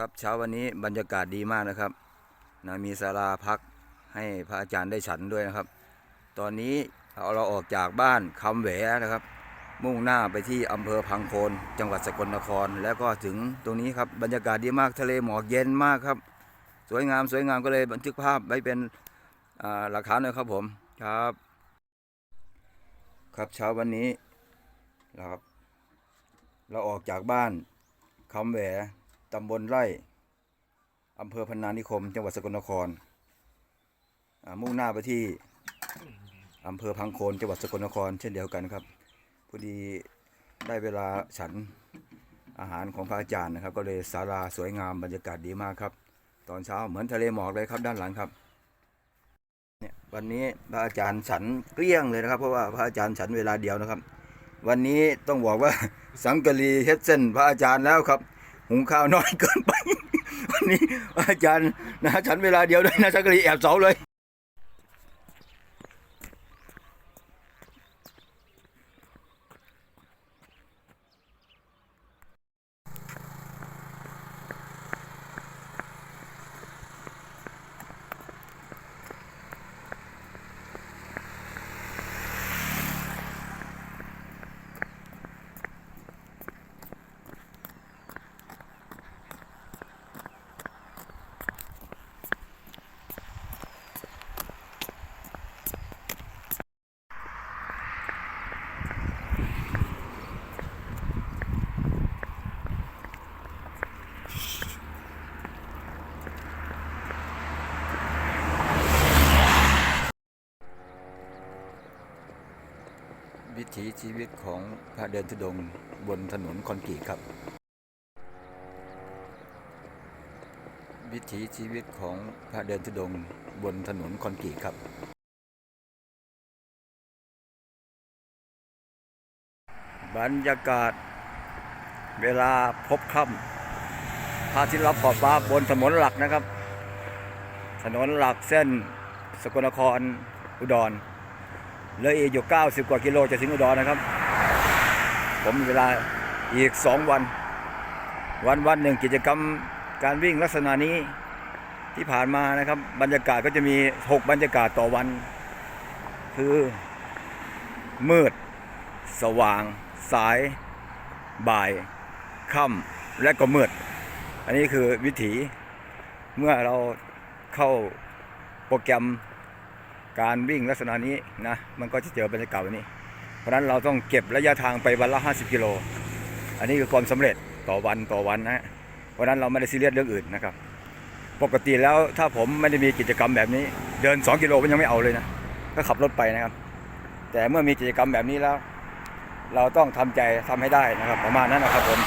ครับเช้าวันนี้บรรยากาศดีมากนะครับนะมีศาลาพักให้พระอาจารย์ได้ฉันด้วยนะครับ ตอนนี้เราออกจากบ้านคำแหวนะครับ มุ่งหน้าไปที่อำเภอพังโคน จังหวัดสกลนคร แล้วก็ถึงตรงนี้ครับบรรยากาศดีมากทะเลหมอกเย็นมากครับ สวยงามสวยงามก็เลยบันทึกภาพไว้เป็นอ่าหลักฐานหน่อยครับผมครับ ครับเช้าวันนี้นะครับ เราออกจากบ้านคำแหว ตำบลไร่อำเภอพนานิคม จังหวัดสกลนครอ่ามุ่งหน้าไปที่อำเภอพังโคนจังหวัดสกลนคร เช่นเดียวกันครับพอดีได้เวลาฉันอาหารของพระอาจารย์นะครับ ก็เลยศาลาสวยงามบรรยากาศดีมากครับ ตอนเช้าเหมือนทะเลหมอกเลยครับด้านหลังครับเนี่ยวันนี้พระอาจารย์ฉันเกลี้ยงเลยนะครับ เพราะว่าพระอาจารย์ฉันเวลาเดียวนะครับ วันนี้ต้องบอกว่าสังกะรีเฮ็ดเส้นพระอาจารย์แล้วครับ หุงข้าวน้อยเกินไป วันนี้อาจารย์นะฉันเวลาเดียวด้วยนะฉันกะรีแอบเสาเลย วิถีชีวิตของพระเดินธุดงบนถนนคอนกรีตครับ วิถีชีวิตของพระเดินธุดงบนถนนคอนกรีตครับ บรรยากาศเวลาพบค่ำพระอาทิตย์รับขอบฟ้าบนถนนหลักนะครับ ถนนหลักเส้นสกลนครอุดร เหลืออีกอยู่ 90 กว่ากิโลจะถึงอุดรนะครับ ผมมีเวลาอีก 2 วัน วันวันหนึ่งกิจกรรมการวิ่งลักษณะนี้ที่ผ่านมานะครับ บรรยากาศก็จะมี 6 บรรยากาศต่อวัน คือมืด สว่าง สาย บ่าย ค่ำและก็มืด อันนี้คือวิถีเมื่อเราเข้าโปรแกรม การวิ่งลักษณะนี้นะมันก็จะเจอบรรยากาศแบบนี้ เพราะนั้นเราต้องเก็บระยะทางไปวันละ 50 กิโล อันนี้คือความสำเร็จต่อวันต่อวันนะ เพราะนั้นเราไม่ได้ซีเรียสเรื่องอื่นนะครับ ปกติแล้วถ้าผมไม่ได้มีกิจกรรมแบบนี้ เดิน 2 กิโลมันยังไม่เอาเลยนะ ก็ขับรถไปนะครับ แต่เมื่อมีกิจกรรมแบบนี้แล้ว เราต้องทำใจทำให้ได้นะครับ ประมาณนั้นนะครับผม